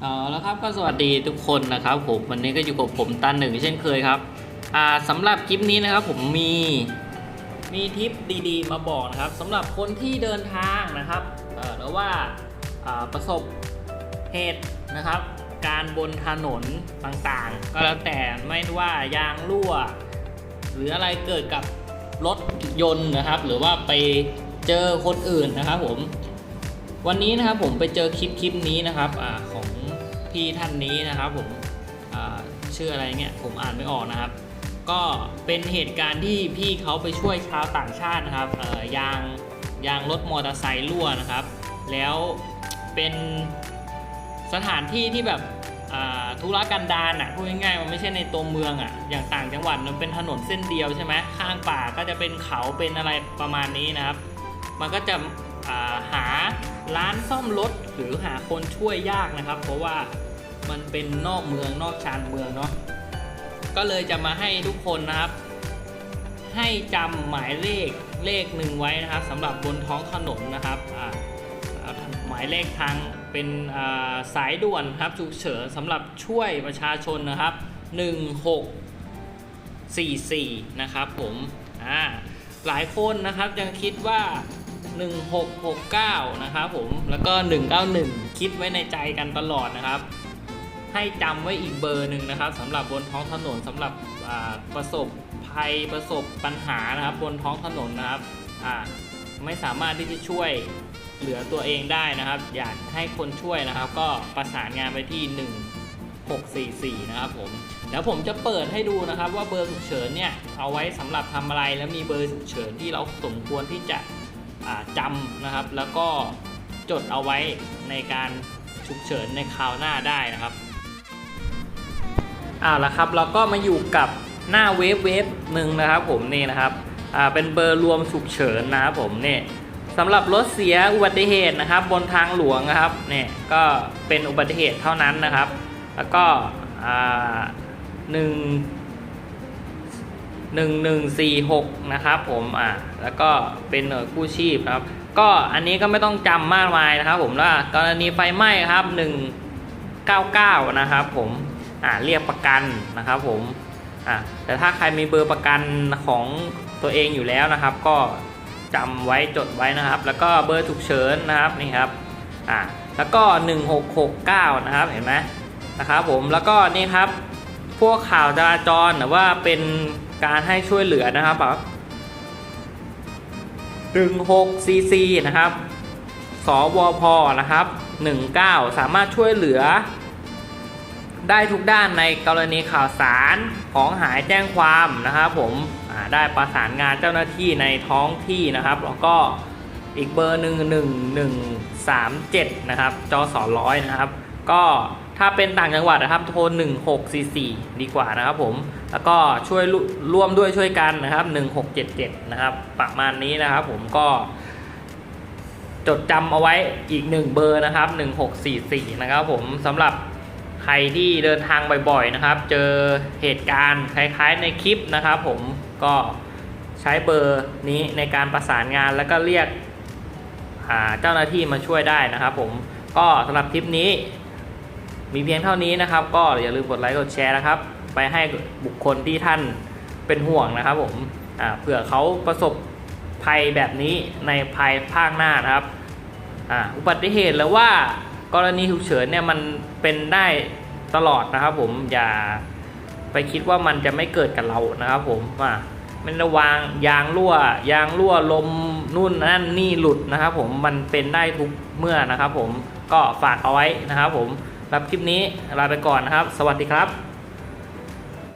เอาแล้วครับก็สวัสดีทุกคนนะครับผมวันนี้ก็อยู่กับผมตันหนึ่งเช่นเคยครับอ่าสำหรับคลิปนี้นะครับผมมีมีทิปดีๆ มาบอกนะครับสำหรับคนที่เดินทางนะครับเออหรือว่าาประสบเหตุนะครับ การบนถนนต่างๆ ก็แล้วแต่ไม่ว่ายางรั่ว หรืออะไรเกิดกับรถยนต์นะครับ หรือว่าไปเจอคนอื่นนะครับผมวันนี้นะครับผมไปเจอคลิปคลิปนี้นะครับอของ พี่ท่านนี้นะครับผมชื่ออะไรเนี่ยผมอ่านไม่ออกนะครับ ก็เป็นเหตุการณ์ที่พี่เขาไปช่วยชาวต่างชาตินะครับยางยางรถมอเตอร์ไซค์รั่วนะครับ แล้วเป็นสถานที่ที่แบบธุรกันดารอะพูดง่ายๆมันไม่ใช่ในตัวเมืองอะอย่างต่างจังหวัดมันเป็นถนนเส้นเดียวใช่ไหมข้างป่าก็จะเป็นเขาเป็นอะไรประมาณนี้นะครับ มันก็จะาหา ร้านซ่อมรถหรือหาคนช่วยยากนะครับ เพราะว่ามันเป็นนอกเมืองนอกชานเมืองเนาะก็เลยจะมาให้ทุกคนนะครับ ให้จำหมายเลขเลขหนึ่งไว้นะครับสำหรับบนท้องถนนนะครับหมายเลขทางเป็นาสายด่วนครับฉุกเฉินสำหรับช่วยประชาชนนะครับ 1644 นะครับผมอ่าหลายคนนะครับยังคิดว่า 1669 นะครับผม แล้วก็ 191 คิดไว้ในใจกันตลอดนะครับ ให้จำไว้อีกเบอร์หนึ่งนะครับสำหรับบนท้องถนนสำหรับประสบภัยประสบปัญหานะครับบนท้องถนนนะครับไม่สามารถที่จะช่วยเหลือตัวเองได้นะครับ อยากให้คนช่วยนะครับ ก็ประสานงานไปที่ 1644 นะครับผมเดี๋ยวผมจะเปิดให้ดูนะครับว่าเบอร์ฉุกเฉินเนี่ยเอาไว้สำหรับทำอะไรแล้วมีเบอร์ฉุกเฉินที่เราสมควรที่จะ จำนะครับ แล้วก็จดเอาไว้ในการฉุกเฉินในคราวหน้าได้นะครับเอาละครับเราก็มาอยู่กับหน้าเว็บเว็บหนึ่งนะครับผมนี่นะครับเป็นเบอร์รวมฉุกเฉินนะครับผมนี่สำหรับรถเสียอุบัติเหตุนะครับ บนทางหลวงนะครับเนี่ยก็เป็นอุบัติเหตุเท่านั้นนะครับ แล้วก็หนึ่ง 1146 นะครับผมอ่าแล้วก็เป็นหน่วยกู้ชีพนะครับ ก็อันนี้ก็ไม่ต้องจำมากมายนะครับ ผมว่ากรณีไฟไหม้ครับ 199 นะครับผมอ่าเรียกประกันนะครับผมอ่าแต่ถ้าใครมีเบอร์ประกันของตัวเองอยู่แล้วนะครับ ก็จำไว้จดไว้นะครับ แล้วก็เบอร์ฉุกเฉินนะครับนี่ครับอ่าแล้วก็ 1669 นะครับเห็นไหมนะครับผมแล้วก็นี่ครับพวกข่าวจราจรหรือว่าเป็น การให้ช่วยเหลือนะครับแบบ16 cc นะครับ สวพ นะครับ 19 สามารถช่วยเหลือ ได้ทุกด้านในกรณีข่าวสารของหายแจ้งความนะครับผมได้ประสานงานเจ้าหน้าที่ในท้องที่นะครับ แล้วก็อีกเบอร์หนึ่งหนึ่งหนึ่งสามเจ็ดนะครับ จอสอร้อยนะครับ ก็ ถ้าเป็นต่างจังหวัดนะครับโทร 1644 ดีกว่านะครับผมแล้วก็ช่วยร่วมด้วยช่วยกันนะครับ 1677 นะครับ ประมาณนี้นะครับผมก็จดจำเอาไว้อีกหนึ่งเบอร์นะครับ 1644 นะครับผมสำหรับใครที่เดินทางบ่อยๆนะครับ เจอเหตุการณ์คล้ายๆในคลิปนะครับผมก็ใช้เบอร์นี้ในการประสานงานแล้วก็เรียกอ่าเจ้าหน้าที่มาช่วยได้นะครับผมก็สำหรับคลิปนี้ มีเพียงเท่านี้นะครับ ก็อย่าลืมกดไลค์กดแชร์นะครับ ไปให้บุคคลที่ท่านเป็นห่วงนะครับผมเผื่อเขาประสบภัยแบบนี้ในภายภาคหน้านะครับอ,อุบัติเหตุหรือว่ากรณีฉุกเฉินเนี่ยมันเป็นได้ตลอดนะครับ ผมอย่าไปคิดว่ามันจะไม่เกิดกับเรานะครับ ผมอ่ามันระวางยางรั่วยางรั่วลมนู่นนั่นนี่หลุดนะครับ ผมมันเป็นได้ทุกเมื่อนะครับ ผมก็ฝากเอาไว้นะครับ ผม รับคลิปนี้ลาไปก่อนนะครับ สวัสดีครับ